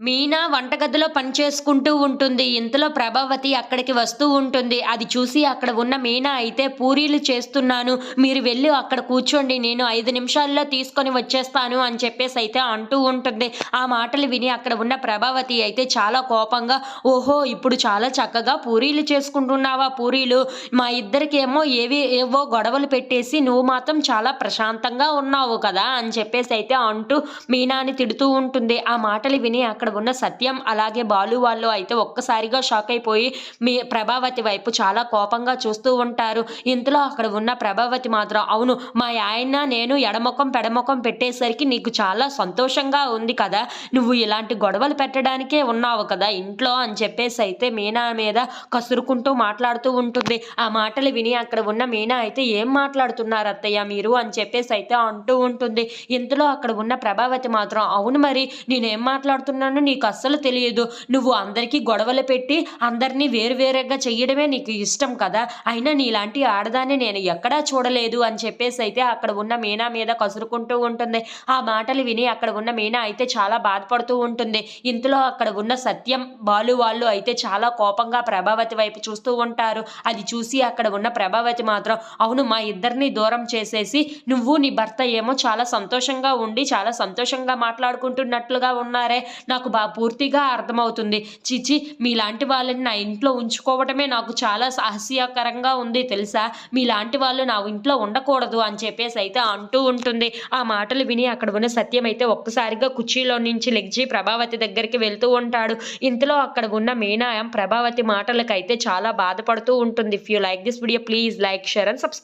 మీనా వంటగదిలో పని చేసుకుంటూ ఉంటుంది. ఇంతలో ప్రభావతి అక్కడికి వస్తూ ఉంటుంది. అది చూసి అక్కడ ఉన్న మీనా అయితే పూరీలు చేస్తున్నాను. మీరు వెళ్ళి అక్కడ కూర్చోండి. నేను ఐదు నిమిషాల్లో తీసుకొని వచ్చేస్తాను అని చెప్పేసి అయితే అంటూ ఉంటుంది. ఆ మాటలు విని అక్కడ ఉన్న ప్రభావతి అయితే చాలా కోపంగా ఓహో ఇప్పుడు చాలా చక్కగా పూరీలు చేసుకుంటున్నావా పూరీలు? మా ఇద్దరికేమో ఏవి ఏవో గొడవలు పెట్టేసి నువ్వు మాత్రం చాలా ప్రశాంతంగా ఉన్నావు కదా అని చెప్పేసి అయితే అంటూ మీనాని తిడుతూ ఉంటుంది. ఆ మాటలు విని అక్కడ అక్కడ ఉన్న సత్యం అలాగే బాలు వాళ్ళు అయితే ఒక్కసారిగా షాక్ అయిపోయి మీ ప్రభావతి వైపు చాలా కోపంగా చూస్తూ ఉంటారు. ఇంతలో అక్కడ ఉన్న ప్రభావతి మాత్రం అవును మా ఆయన నేను ఎడమొఖం పెడమొఖం పెట్టేసరికి నీకు చాలా సంతోషంగా ఉంది కదా. నువ్వు ఇలాంటి గొడవలు పెట్టడానికే ఉన్నావు కదా. ఇంట్లో అని చెప్పేసి అయితే మీనా మీద కసురుకుంటూ మాట్లాడుతూ ఉంటుంది. ఆ మాటలు విని అక్కడ ఉన్న మీనా అయితే ఏం మాట్లాడుతున్నారు అత్తయ్య మీరు అని చెప్పేసి అయితే అంటూ ఉంటుంది. ఇంతలో అక్కడ ఉన్న ప్రభావతి మాత్రం అవును మరి నేనేం మాట్లాడుతున్నాను? నీకు అస్సలు తెలియదు. నువ్వు అందరికీ గొడవలు పెట్టి అందరినీ వేరువేరుగా చెయ్యడమే నీకు ఇష్టం కదా? అయినా నీలాంటి ఆడదాన్ని నేను ఎక్కడా చూడలేదు అని చెప్పేసి అయితే అక్కడ ఉన్న మీనా మీద కసురుకుంటూ ఉంటుంది. ఆ మాటలు విని అక్కడ ఉన్న మీనా అయితే చాలా బాధపడుతూ ఉంటుంది. ఇంతలో అక్కడ ఉన్న సత్యం బాలు వాళ్ళు అయితే చాలా కోపంగా ప్రభావతి వైపు చూస్తూ ఉంటారు. అది చూసి అక్కడ ఉన్న ప్రభావతి మాత్రం అవును మా ఇద్దరిని దూరం చేసేసి నువ్వు నీ భర్త ఏమో చాలా సంతోషంగా ఉండి చాలా సంతోషంగా మాట్లాడుకుంటున్నట్లుగా ఉన్నారే. నాకు బా పూర్తిగా అర్థమవుతుంది. చిచి మీలాంటి వాళ్ళని నా ఇంట్లో ఉంచుకోవటమే నాకు చాలా సాహస్యకరంగా ఉంది తెలుసా? మీలాంటి వాళ్ళు నా ఇంట్లో ఉండకూడదు అని చెప్పేసి అయితే అంటూ ఉంటుంది. ఆ మాటలు విని అక్కడ ఉన్న సత్యం అయితే ఒక్కసారిగా కుర్చీలో నుంచి లెగ్జి ప్రభావతి దగ్గరికి వెళ్తూ ఉంటాడు. ఇంతలో అక్కడ ఉన్న మీనాయం ప్రభావతి మాటలకైతే చాలా బాధపడుతూ ఉంటుంది. If you like this video please like share and subscribe